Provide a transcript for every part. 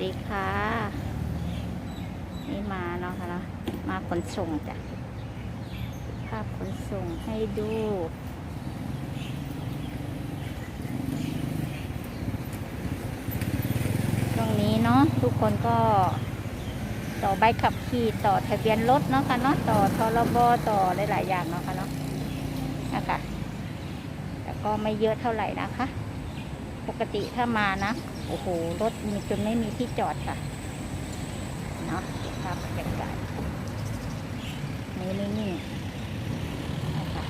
ดีค่ะ นี่มาเนาะค่ะเนาะมาขนส่งจ้ะ ภาพขนส่งให้ดูตรงนี้เนาะทุกคนก็ต่อใบขับขี่ต่อทะเบียนรถเนาะค่ะเนาะต่อทรบต่อหลายๆอย่างเนาะค่ะเนาะนะคะแต่ก็ไม่เยอะเท่าไหร่นะคะ ปกติถ้ามานะ โอ้โห รถมีจนไม่มีที่จอดค่ะ เนาะภาพบรรยากาศนี่นิ่นะคะ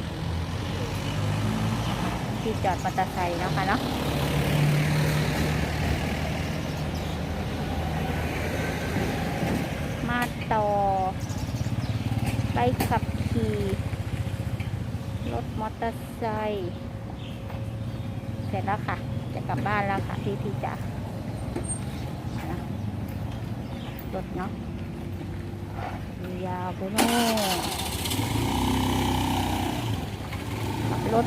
ที่จอดมอเตอร์ไซค์เนาะค่ะเนาะมาต่อไปขับขี่รถมอเตอร์ไซค์เสร็จแล้วค่ะ จะกลับบ้านแล้วค่ะพี่พี่จ๋านะรถเนาะยาวไปโน่ขับรถ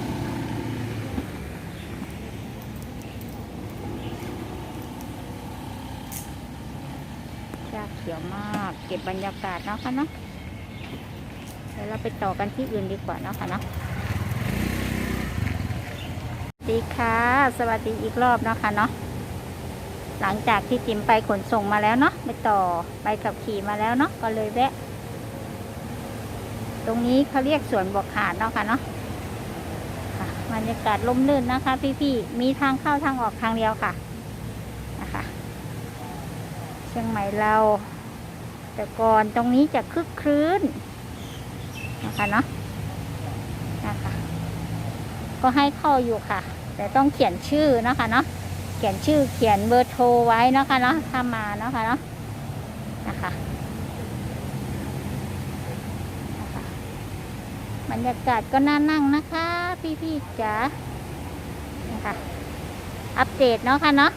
ชาเขียวมาก เก็บบรรยากาศเนาะค่ะเนาะเดี๋ยวเราไปต่อกันที่อื่นดีกว่าเนาะค่ะเนาะ ดีค่ะ สวัสดีอีกรอบเนาะค่ะเนาะหลังจากที่จิมไปขนส่งมาแล้วเนาะไปต่อไปขับขี่มาแล้วเนาะก็เลยแวะ ตรงนี้เขาเรียกสวนบวกขาดเนาะค่ะเนาะค่ะบรรยากาศลมลื่นนะคะ พี่ๆมีทางเข้าทางออกทางเดียวค่ะนะคะ เชียงใหม่เรา แต่ก่อนตรงนี้จะคึกครื้นนะคะเนาะนะคะก็ให้เข้าอยู่ค่ะ แต่ต้องเขียนชื่อนะคะเนาะเขียนชื่อเขียนเบอร์โทรไว้นะคะเนาะถ้ามาเนาะคะเนาะนะคะนะคะบรรยากาศก็น่านั่งนะคะ พี่ๆจ๋านะคะอัปเดตเนาะค่ะเนาะ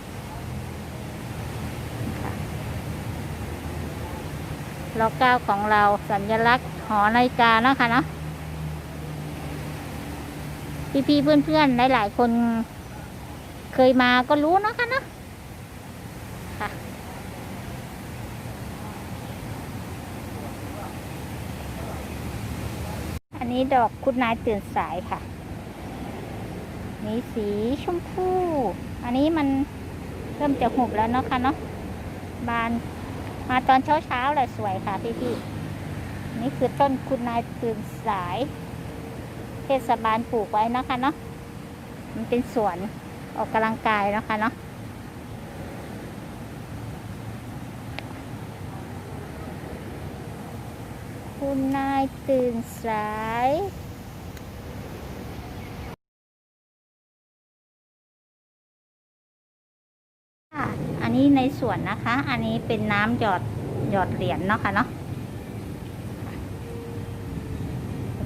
ล็อกเก้าของเราสัญลักษณ์หอนาฬิกาเนาะค่ะเนาะ พี่ๆเพื่อนๆหลายๆคนเคยมาก็รู้เนาะค่ะเนาะค่ะอันนี้ดอกคุณนายตื่นสายค่ะมีสีชมพู อันนี้มันเริ่มจะหุบแล้วเนาะค่ะเนาะ บานมาตอนเช้าเช้าเลยสวยค่ะพี่พี่ๆนี่คือต้นคุณนายตื่นสาย ศบาลปลูกไว้นะคะเนาะมันเป็นสวนออกกำลังกายนะคะเนาะคุณนายตื่นสายค่ะอันนี้ในสวนนะคะ อันนี้เป็นน้ำหยอดหยอดเหรียญเนาะค่ะเนาะ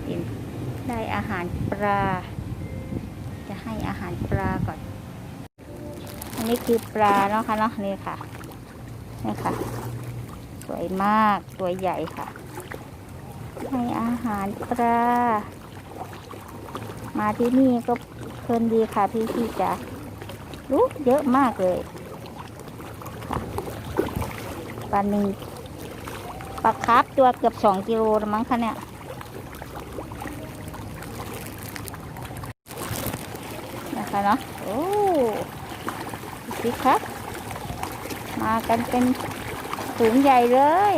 กิน ได้อาหารปลา จะให้อาหารปลาก่อน อันนี้คือปลาเนาะค่ะเนาะนี่ค่ะนี่ค่ะ สวยมากตัวใหญ่ค่ะ ให้อาหารปลา มาที่นี่ก็เพลินดีค่ะพี่พี่จ๋ารู้เยอะมากเลยปลาหนึ่งปลาคาร์ฟตัวเกือบสองกิโลมั้งคะเนี่ย นะคะเนาะโอ้สิครับ มากันเป็นถุงใหญ่เลย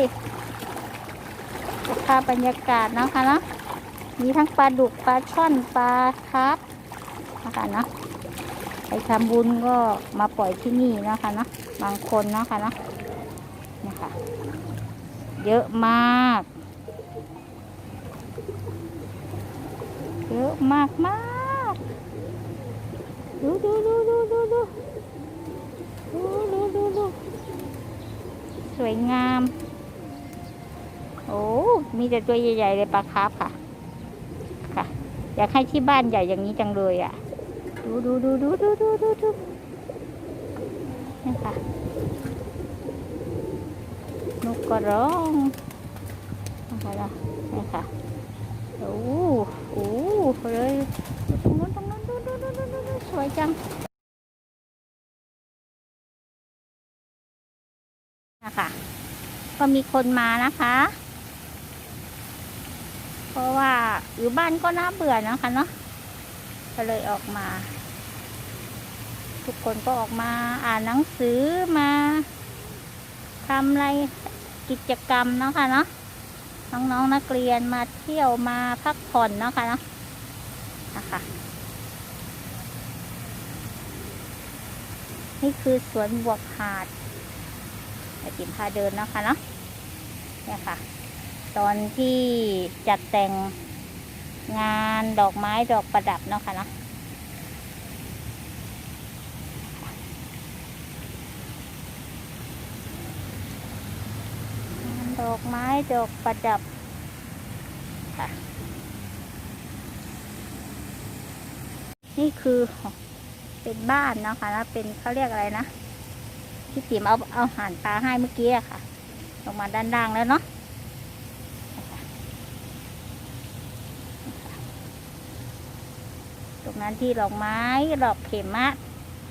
ภาพบรรยากาศนะคะเนาะมีทั้งปลาดุกปลาช่อนปลาคร์ฟนะคะเนาะไปทำบุญก็มาปล่อยที่นี่นะคะเนาะบางคนนะคะเนาะนะคะเยอะมาก เยอะมากมาก ดูดูดูดูดูดูดูดูดูดูสวยงาม โอ้ มีแต่ตัวใหญ่ๆเลยปลาคาร์ฟค่ะ ค่ะ อยากให้ที่บ้านใหญ่อย่างนี้จังเลยอะ ดูดูดูดูดูดูดูดูนี่ค่ะ นกกระร้องนะคะนะนี่ค่ะ โอ้โหโอ้โหเลย วยจังนะคะก็มีคนมานะคะ เพราะว่าอยู่บ้านก็น่าเบื่อนะคะเนาะก็เลยออกมา ทุกคนก็ออกมาอ่านหนังสือมาทำอะไรกิจกรรมนะคะเนาะน้องๆนักเรียนมาเที่ยวมาพักผ่อนนะคะเนาะนะคะ นี่คือสวนบวกหาดไอติมพาเดินนะคะเนาะเนี่ยค่ะ ตอนที่จัดแต่งงานดอกไม้ดอกประดับเนาะค่ะเนาะงานดอกไม้ดอกประดับค่ะ นี่คือ เป็นบ้านเนาะคะแล้วเป็นเขาเรียกอะไรนะที่ติ๋มเอาเอาอาหารปลาให้เมื่อกี้ค่ะ ลงมาด้านล่างแล้วเนาะตรงนั้นที่ดอกไม้ดอกเข็มะ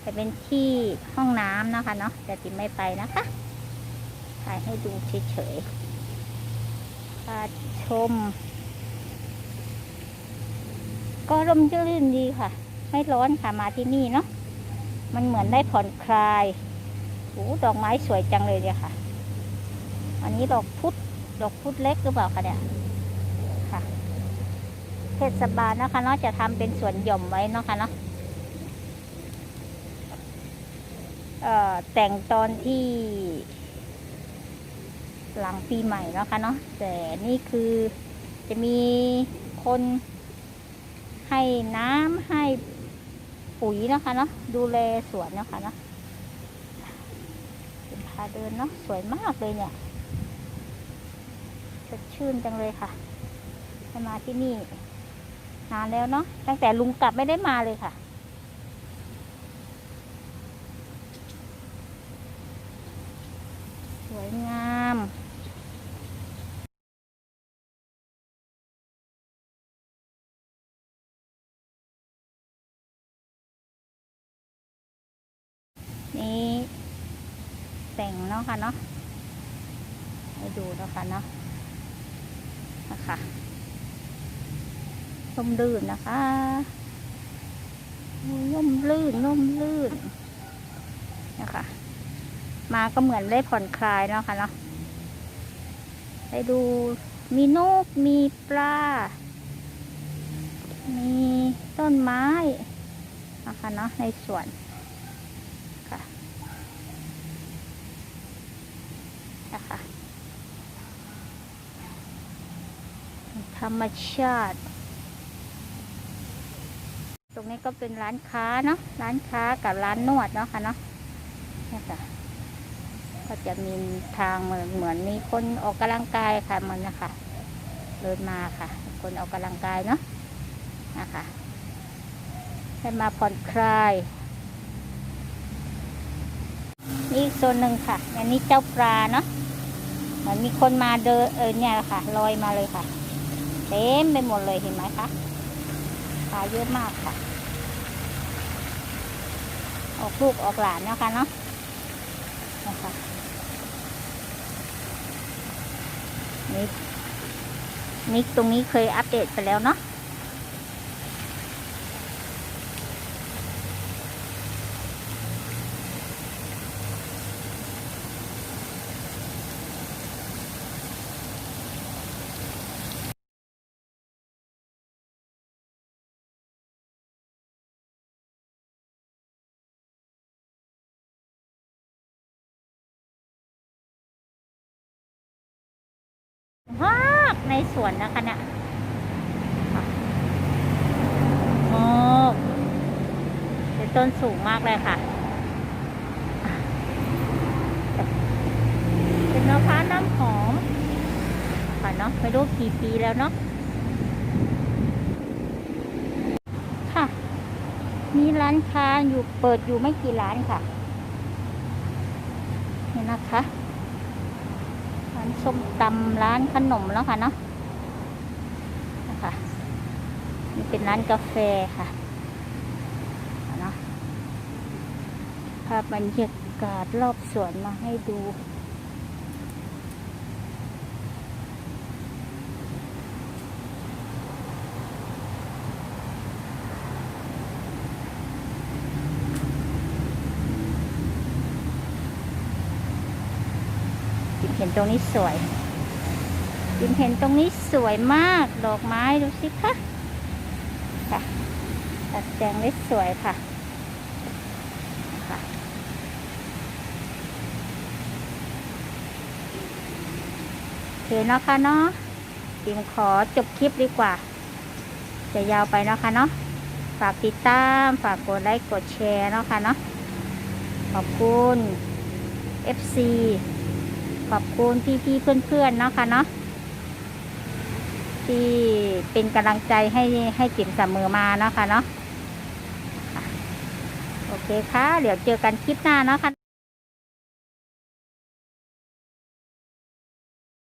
จะเป็นที่ห้องน้ำนะคะเนาะแต่ติ๋มไม่ไปนะคะถ่ายให้ดูเฉยๆพาชม ก็ร่มรื่นดีค่ะ ไม่ร้อนค่ะมาที่นี่เนาะมันเหมือนได้ผ่อนคลายโอ้ดอกไม้สวยจังเลยเนี่ยค่ะ อันนี้ดอกพุธดอกพุธเล็กหรือเปล่าคะเนี่ยค่ะเทศบาลนะคะเนาะจะทำเป็นสวนหย่อมไว้เนาะคะเนาะแต่งตอนที่ หลังปีใหม่เนาะค่ะเนาะแต่นี่คือจะมีคน ให้น้ำให้ปุ๋ยนะคะเนาะดูแลสวนนะคะเนาะเป็นพาเดินเนาะสวยมากเลยเนี่ยสดชื่นจังเลยค่ะมาที่นี่ นานแล้วเนาะตั้งแต่ลุงกลับไม่ได้มาเลยค่ะสวยงา แต่งเนาะค่ะเนาะให้ดูเนาะค่ะเนาะนะคะร่มลื่นนะคะร่มลื่นร่มลื่นนะคะ มาก็เหมือนได้ผ่อนคลายเนาะค่ะเนาะได้ดูมีนกมีปลา มีต้นไม้นะคะเนาะในสวน ค่ะนะคะ ธรรมชาติ ตรงนี้ก็เป็นร้านค้าเนาะร้านค้ากับร้านนวดเนาะค่ะเนาะนี่ค่ะก็จะมีทางเหมือนเหมือนมีคนออกกำลังกายค่ะมันนะคะเดินมาค่ะ คนออกกำลังกายเนาะนะคะให้มาผ่อนคลายนี่อีกโซนหนึ่งค่ะ อันนี้เจ้าปลาเนาะเหมือนมีคนมาเดินเออเนี่ยค่ะลอยมาเลยค่ะ เต็มไปหมดเลยเห็นไหมคะปลาเยอะมากค่ะ ออกลูกออกหลานนะคะเนาะนะคะนี่นี่ตรงนี้เคยอัปเดตไปแล้วเนาะ มากในสวนนะคะเนี่ยโอ้เป็นต้นสูงมากเลยค่ะ เป็นมะพร้าวน้ำหอมค่ะเนาะไม่รู้กี่ปีแล้วเนาะค่ะ มีร้านค้าอยู่เปิดอยู่ไม่กี่ร้านค่ะ นี่นะคะานส้มตำร้านขนมแล้วค่ะเนาะนะคะนี่เป็นร้านกาแฟค่ะเนาะภาพบรรยากาศรอบสวนมาให้ดู ห็นตรงนี้สวยปิมเห็นตรงนี้สวยมาก ดอกไม้ดูสิคะค่ะตัดแต่งได้สวยค่ะค่ะโอเคเนาะค่ะเนาะปิมขอจบคลิปดีกว่า จะยาวไปเนาะค่ะเนาะฝากติดตาม ฝากกดไลค์ กดแชร์เนาะค่ะเนาะ ขอบคุณ FC ขอบคุณพี่ๆเพื่อนๆเนาะค่ะเนาะที่เป็นกำลังใจให้ให้จิ๋มเสมอมาเนาะค่ะเนาะโอเคค่ะ เดี๋ยวเจอกันคลิปหน้าเนาะค่ะ